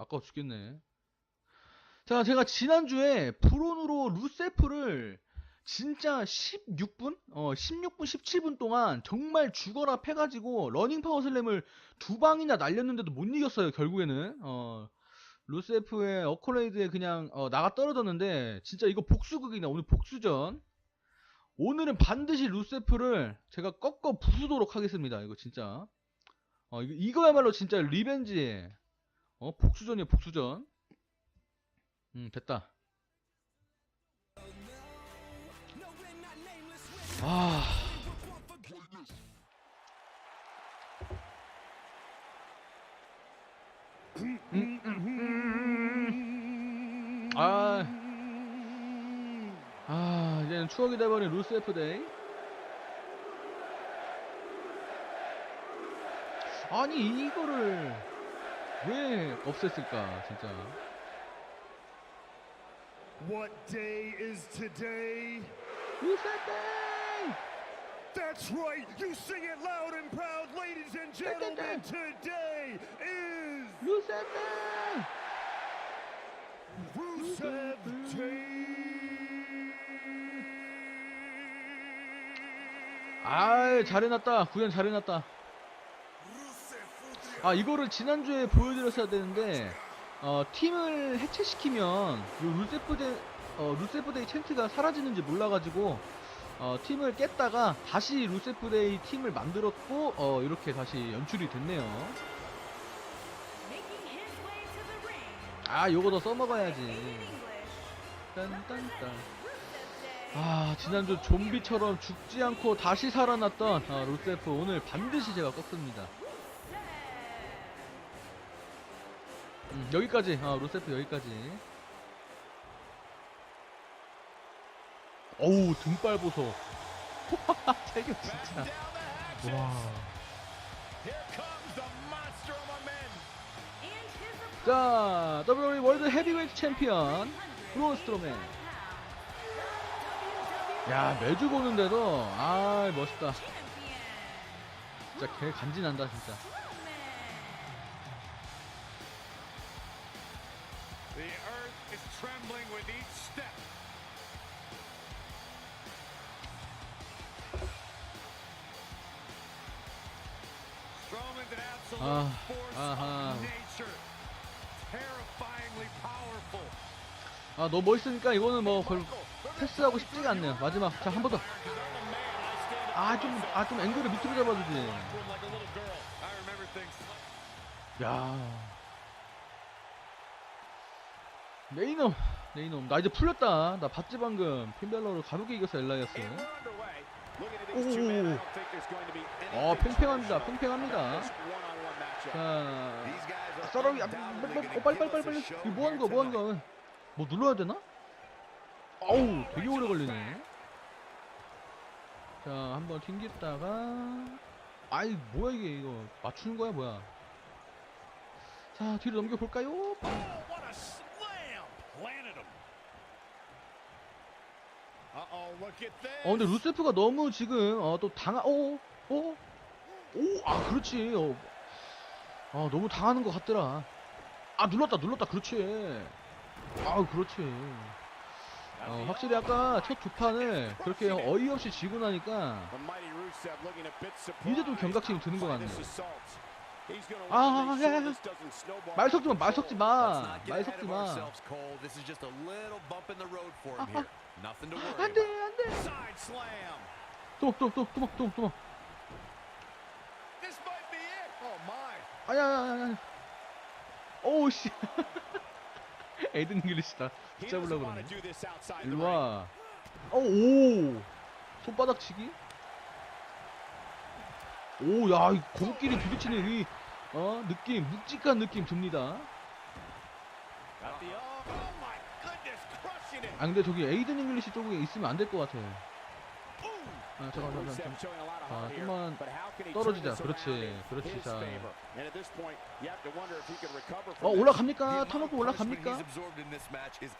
아까워 죽겠네. 자, 제가 지난주에 브론으로 루세프를 진짜 16분? 어, 16분, 17분 동안 정말 죽어라 패가지고 러닝 파워 슬램을 두 방이나 날렸는데도 못 이겼어요, 결국에는. 어, 루세프의 어코레이드에 그냥 어, 나가 떨어졌는데 진짜 이거 복수극이네, 오늘 복수전. 오늘은 반드시 루세프를 제가 꺾어 부수도록 하겠습니다, 이거 진짜. 어, 이거, 이거야말로 진짜 리벤지. 어, 복수전이야, 복수전. 음, 됐다. 아. 음, 음, 음. 아. 아, 이제는 추억이 돼버린 루스F 데이. 아니, 이거를 왜 없앴을까, 진짜. What day is today? 데이! That's right, you sing it loud and proud, ladies and gentlemen. Today is 루스F 데이! Rusev Day. 아, 잘해놨다. 구현 잘해놨다. 아, 이거를 지난주에 보여드렸어야 되는데, 어, 팀을 해체시키면, 요 루세프데, 어, 루세프데이 챈트가 사라지는지 몰라가지고, 어, 팀을 깼다가, 다시 루세프데이 팀을 만들었고, 어, 이렇게 다시 연출이 됐네요. 아, 요거 더 써먹어야지. 딴딴딴. 아, 지난주 좀비처럼 죽지 않고 다시 살아났던, 어, 루세프 오늘 반드시 제가 꺾습니다. 음, 여기까지. 아 로세프 여기까지. 어우 등발 보소. 체격 진짜. 와. 자 WWE 월드 헤비웨이트 챔피언 브론 스트로맨 야 매주 보는데도 아 멋있다. 진짜 개 간지난다 진짜 is trembling with each step. Strowman's an absolute Ah, force uh-huh. of nature. Terrifyingly powerful. 아 너무 멋있으니까 이거는 뭐 걸, 패스하고 싶지가 않네요 마지막 자 한 번 더 아 좀 아 좀 앵글을 밑으로 잡아주지. 야 네이놈 네이놈 나 이제 풀렸다 나 봤지 방금 핀벨러를 가볍게 이겼어 엘라이어스 어 anything 팽팽합니다. 팽팽합니다. 자 썰어기 아, 뭐, 어, 빨리 빨리 빨리 빨리 이거 뭐 하는 here 거야 뭐 하는 tonight. 거야 뭐 눌러야 되나? 어우 되게 오래 걸리네 자 한번 튕겼다가 아이 뭐야 이게 이거 맞추는 거야 뭐야 자 뒤로 넘겨볼까요? Oh, what a slam! Planted him. Uh-oh, look at this. 어 근데 루세프가 너무 지금 어, 또 당하 어, 어어오아 그렇지 어. 아 너무 당하는 것 같더라 아 눌렀다 눌렀다 그렇지 아 그렇지 어 확실히 아까 첫 두 판을 그렇게 어이없이 지고 나니까 이제 좀 경각심이 드는 것 같네요. 아, 야, 말 섞지 마, 말. 섞지 마, 말 섞지 마. ourselves, Cole. Nothing to worry 안돼. 안돼. Side slam. 또또또또또또 This might be it. Oh my. 아야 아야 아야. 오우 씨. 에든. He 붙잡으려고 그러네. to do this outside the 일로. 와. 어, 오! 손바닥 치기? 오, 야, 이 고기끼리 부딪히는 이, 어, 느낌, 묵직한 느낌 듭니다. Got the oh, oh my goodness, crushing it. 아, 근데 저기 에이든 잉글리시 쪽에 있으면 안 될 것 같아. 아, 잠깐, 잠깐, 잠깐. here, 좀만 떨어지자. 그렇지, 그렇지, 자. 어. 올라갑니까? Punishment 올라갑니까?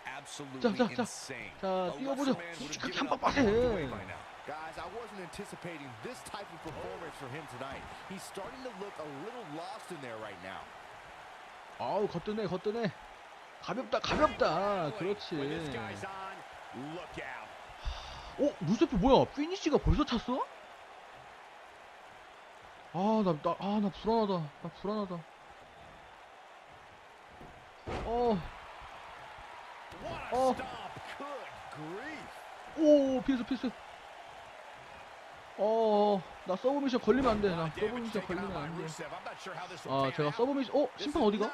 absolutely 자, 자, 자. insane. 자, A 뛰어보죠. lesser man would have 솔직하게 given 한 up 방 and walked away 빠세. Guys, I wasn't anticipating this type of performance from him tonight. He's starting to look a little lost in there right now. 아우 걷드네 걷드네 가볍다 가볍다 그렇지. 어? 루세프 뭐야 피니시가 벌써 찼어? 아나 나 아 나 불안하다 나 불안하다 어 grief. 오 피했어 피했어 어 나 서브 미션 걸리면 안 돼 나 Damage 서브 미션 taken on 걸리면 this will 아 제가 out. 서브 미션 어 심판 어디가?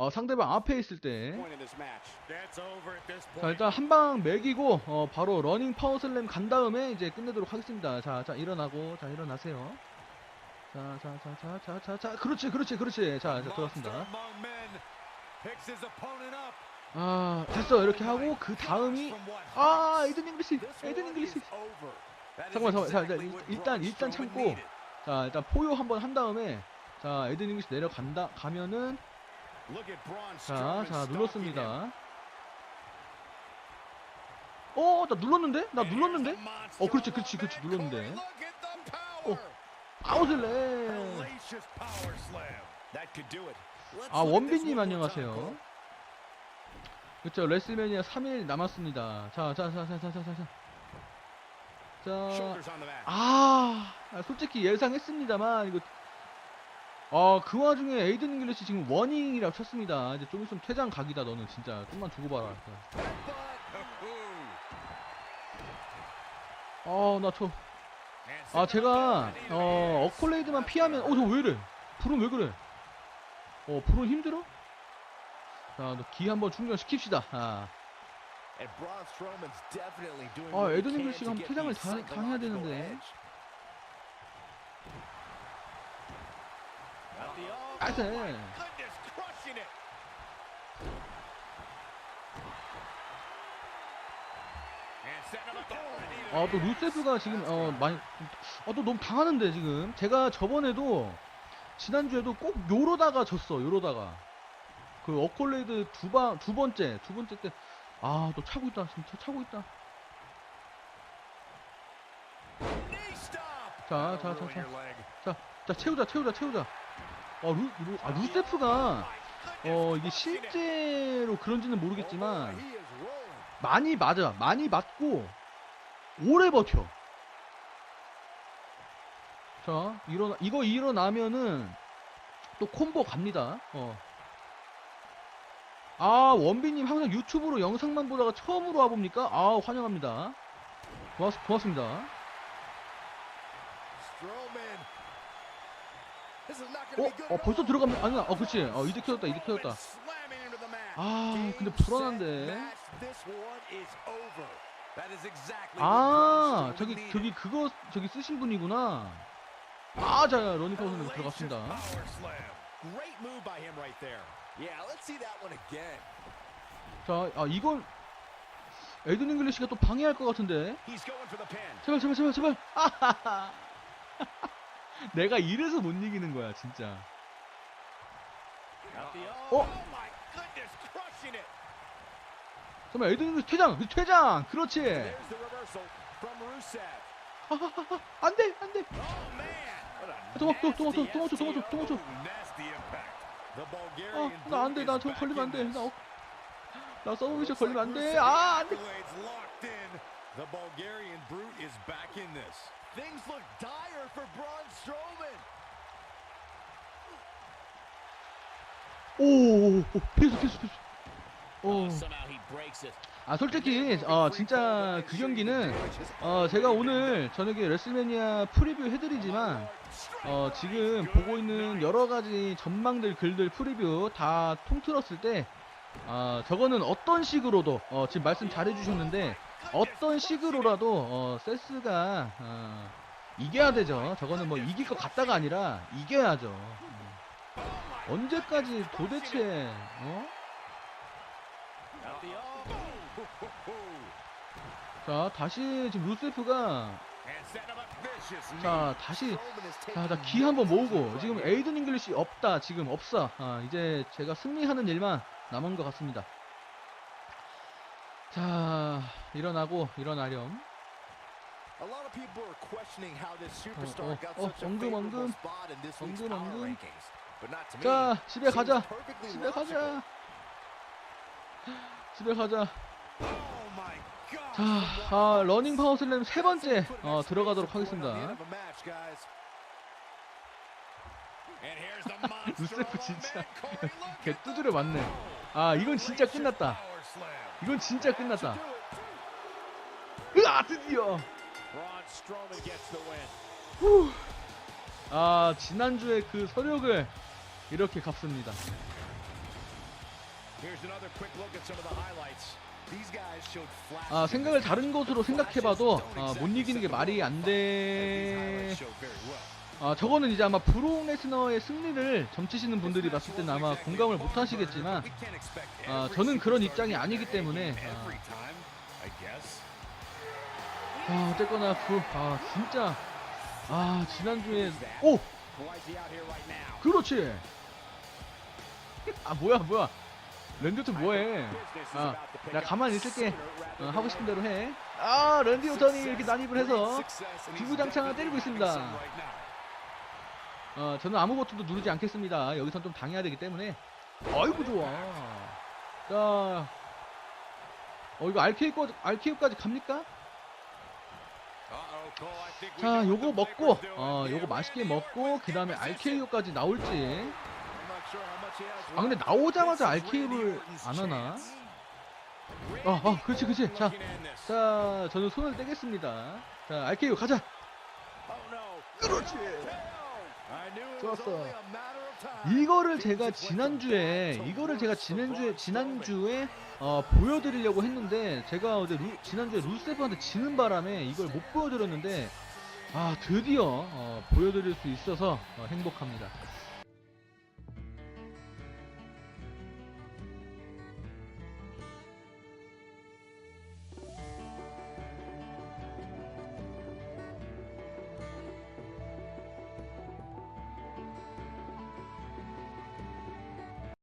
어 상대방 앞에 있을 때 자. 일단 한 방 매기고 어 바로 러닝 파워 슬램 간 다음에 이제 끝내도록 하겠습니다 자 자 일어나고 자 일어나세요 자 자 자 자 자 자 자 그렇지 그렇지 그렇지 자, 자 들어갔습니다 아 됐어 이렇게 하고 그 다음이 아 에이든 잉글리시 one 잉글리시 잠깐만, 잠깐만. 자, 일단, 일단 참고. 자 일단 포효 한번 한 다음에 자 에이든 잉글리시 내려간다 가면은 자 자. 눌렀습니다 어 나 눌렀는데 나 눌렀는데 어 그렇지 그렇지 그렇지 눌렀는데 power. 아웃을래 아 원빈님 안녕하세요. 그쵸 레슬매니아 3일 남았습니다. 자 자 자 자 자 자자 Shoulders on the mat. 아 아, 솔직히 예상했습니다만 이거. 아 그 와중에 에이든 잉글리시 지금 워닝이라고 쳤습니다. 이제 좀 있으면 퇴장 각이다 너는 진짜. 좀만 두고 봐라 아 나 저. 아 제가 어 어콜레이드만 피하면 어 저 왜 이래? 불은 왜 그래? 어 불은 힘들어 자너 기 한번 충전시킵시다 아 아, what he 에드닝 can 글씨가 to 한번 get 퇴장을 당- 당해야 되는데. oh, there. 아또 루세프가 지금 어 많이 아 또 너무 당하는데 지금 제가 저번에도 지난주에도 꼭 요러다가 졌어 요러다가 그 어콜레이드 두방 두 번째 두 번째 때아또 차고 있다 차- 차고 있다. 자 자 자자 leg. 자 채우자 채우자 채우자 어 루, 루, 아, 루세프가 어 이게 실제로 그런지는 모르겠지만. 많이 맞아 많이 맞고 오래 버텨 자 일어나 이거 일어나면은 또 콤보 갑니다 어. 아 원빈님 항상 유튜브로 영상만 보다가 처음으로 와봅니까 아 환영합니다 고맙, 고맙습니다 어, 어 벌써. 들어가면 아니야 어 그치 어 이제 켜졌다 이제 켜졌다. 아 근데 불안한데 아 저기 저기. 그거 저기 쓰신 분이구나 아자 러닝 파워는 Hellacious 들어갔습니다. Great move by him right there. Yeah, let's see that one again. 자, 아 이건 에든 잉글리시가 또 방해할 것 같은데. He's going for the pin. 제발, 제발, 제발, 제발. 아하하. 내가 이래서 못 이기는 거야, 진짜. 어? oh my goodness, crushing it. 정말 에든 잉글리시 퇴장, 퇴장. 그렇지. 안 돼, 안 돼. Oh 도망쳐, 도망쳐, 도망쳐, 도망쳐. 도망쳐. Nasty impact. The 아, Bulgarian 나 안 돼, Brute 나 is 저거 back 걸리면 안 in 돼. this. 나, 어, 나 서브미션 Looks 걸리면 like 안 돼. Rusev's 아, 안 돼. accolades locked in. The Bulgarian brute is back in this. Things look dire for Braun Strowman. 오, 오, 오, 피했어, 피했어, 피했어. 오. 아 솔직히 어 진짜 그 경기는 어 제가 오늘 저녁에 레슬매니아 프리뷰 해드리지만 어 지금 보고 있는 여러 가지 전망들 글들 프리뷰 다 통틀었을 때 아, 저거는 어떤 식으로도 어, 지금 말씀 잘 해주셨는데 어떤 식으로라도 어, 세스가 어, 이겨야 되죠. 저거는 뭐 이길 것 같다가 아니라 이겨야죠. 음. 언제까지 도대체 어? Oh. 자 다시 지금 루세프가. 자 다시 Strowman is 자, taking 나기 한번 모으고 지금. 에이든 잉글리시 없다 지금 없어 아, 이제 제가 승리하는 일만 남은 것 같습니다 자 일어나고 일어나렴 A lot of people are questioning how this superstar 어, got 어, such a 엉금, favorable 엉금. spot in this week's 엉금, power 엉금. rankings. But not to me. 자, 집에 가자. 집에. 가자. 집에 가자. Oh. 자, 아, 러닝 파워 슬램 세 번째 어, 들어가도록 하겠습니다. 루세프 진짜 개 두드려 맞네. 아, 이건 진짜 끝났다. 이건 진짜 끝났다. 으아, 드디어. 후. 아, 지난주에 그 서력을 이렇게 갚습니다. 아, 생각을 다른 것으로 생각해봐도 아, 못 이기는 게 말이 안 돼. 아, 저거는 이제 아마 브록 레스너의 승리를 점치시는 분들이 봤을 때는 아마 공감을 못 하시겠지만 아, 저는 그런 입장이 아니기 때문에 아, 아, 어쨌거나 그, 아, 진짜. 아, 지난주에 오! 그렇지! 아, 뭐야, 뭐야. 랜드트 뭐해? 아, 나 가만히 있을게. 어, 하고 싶은 대로 해. 아, 랜디 오턴이 이렇게 난입을 해서 주구장창을 때리고 있습니다. 어, 저는 아무 버튼도 누르지 않겠습니다. 여기선 좀 당해야 되기 때문에. 아이고, 좋아. 자, 어, 이거 RK까지, RK까지 갑니까? 자, 요거 먹고, 어, 요거 맛있게 먹고, 그 다음에 RKO까지 나올지. 아, 근데 나오자마자 RKO를 안 하나? 어, 어, 그렇지, 그렇지. 자, 자, 저는 손을 떼겠습니다. 자, RKO 가자. 그렇지. 좋았어. 이거를 제가 지난주에 이거를 제가 지난주에 지난주에 어, 보여드리려고 했는데 제가 어제 루, 지난주에 루세프한테 지는 바람에 이걸 못 보여드렸는데 아 드디어 어, 보여드릴 수 있어서 어, 행복합니다.